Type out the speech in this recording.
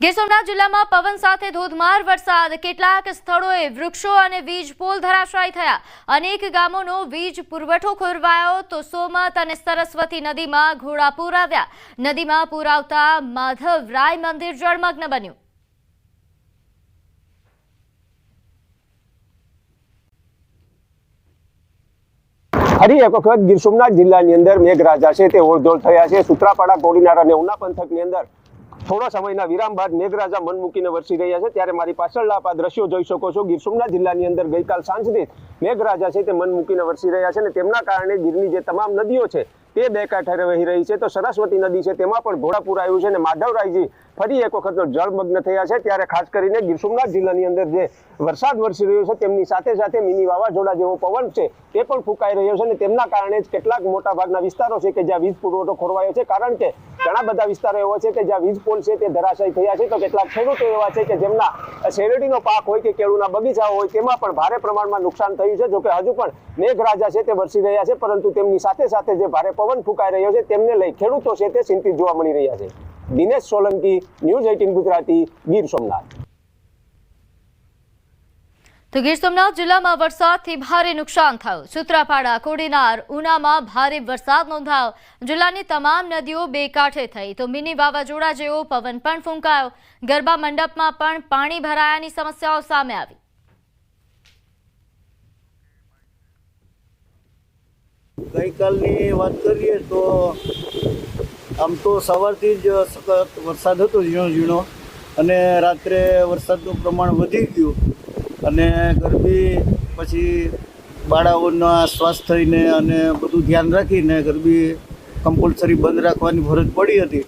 ગીર સોમનાથ જિલ્લામાં પવન સાથે ધોધમાર વરસાદ. કેટલાક સ્થળોએ વૃક્ષો અને વીજ પોલ ધરાશાયી થયા. અનેક ગામોનો વીજ પુરવઠો ખોરવાયો તો સોમત અને સરસ્વતી નદીમાં ઘોડાપૂર આવ્યા. નદીમાં પૂર આવતા માધવરાય મંદિર જળમગ્ન બન્યું. ફરી એક વખત ગીર સોમનાથ જિલ્લાની અંદર મેઘરાજા છે, તે ઓળધોળ થયા છે. સુત્રાપાડા કોડીનાર અને ઉના પંથકની અંદર થોડા સમયના વિરામ બાદ મેઘરાજા મન મૂકીને વરસી રહ્યા છે. ત્યારે મારી પાછળ આ દ્રશ્યો જોઈ શકો છો. ગીર સોમનાથ જિલ્લાની અંદર ગઈકાલ સાંજથી મેઘરાજા છે તે મન મૂકીને વરસી રહ્યા છે અને તેમના કારણે ગીરની જે તમામ નદીઓ છે તે બે કાંઠે વહી રહી છે. તો સરસ્વતી નદી છે તેમાં પણ ઘોડાપુર આવ્યું છે અને માધવરાયજી ફરી એક વખત જળમગ્ન થયા છે. ત્યારે ખાસ કરીને ગીર સોમનાથ જિલ્લાની અંદર જે વરસાદ વરસી રહ્યો છે તેમની સાથે સાથે મિની વાવાઝોડા જેવો પવન છે તે પણ ફૂંકાઈ રહ્યો છે અને તેમના કારણે જ કેટલાક મોટા ભાગના વિસ્તારો છે કે જ્યાં વીજ પુરવઠો ખોરવાયો છે. કારણ કે ઘણા બધા વિસ્તારો એવા છે કે જ્યાં વીજ પોલ છે તે ધરાશાયી થયા છે. તો કેટલાક ખેડૂતો એવા છે કે જેમના શેરડીનો પાક હોય કે કેળુના બગીચા હોય તેમાં પણ ભારે પ્રમાણમાં નુકસાન થયું છે. જોકે હજુ પણ મેઘરાજા છે તે વરસી રહ્યા છે, પરંતુ તેમની સાથે સાથે જે ભારે પવન ફૂંકાઈ રહ્યો છે, તેમને લઈ ખેડૂતો છે તે ચિંતિત જોવા મળી રહ્યા છે. Dinesh Solanki, news eighteen Gujarati, Gir Somnath. તો ગીર સોમનાથ જિલ્લામાં વરસાદથી ભારે નુકસાન થયું. સુત્રાપાડા, કોડીનાર, ઉનામાં ભારે વરસાદ નોંધાયો. જિલ્લાની તમામ નદીઓ બે કાંઠે થઈ. તો મિની વાવાઝોડા જેવો પવન પણ ફૂંકાયો. ગરબા મંડપમાં પણ પાણી ભરાયાની સમસ્યાઓ સામે આવી. ગઈકાલની વાત કરીએ તો આમ તો સવારથી જ સખત વરસાદ હતો ઝીણો ઝીણો અને રાત્રે વરસાદનું પ્રમાણ વધી ગયું અને ગરબી પછી બાળાઓના સ્વાસ્થ્યને અને બધું ધ્યાન રાખીને ગરબી કમ્પલસરી બંધ રાખવાની ફરજ પડી હતી.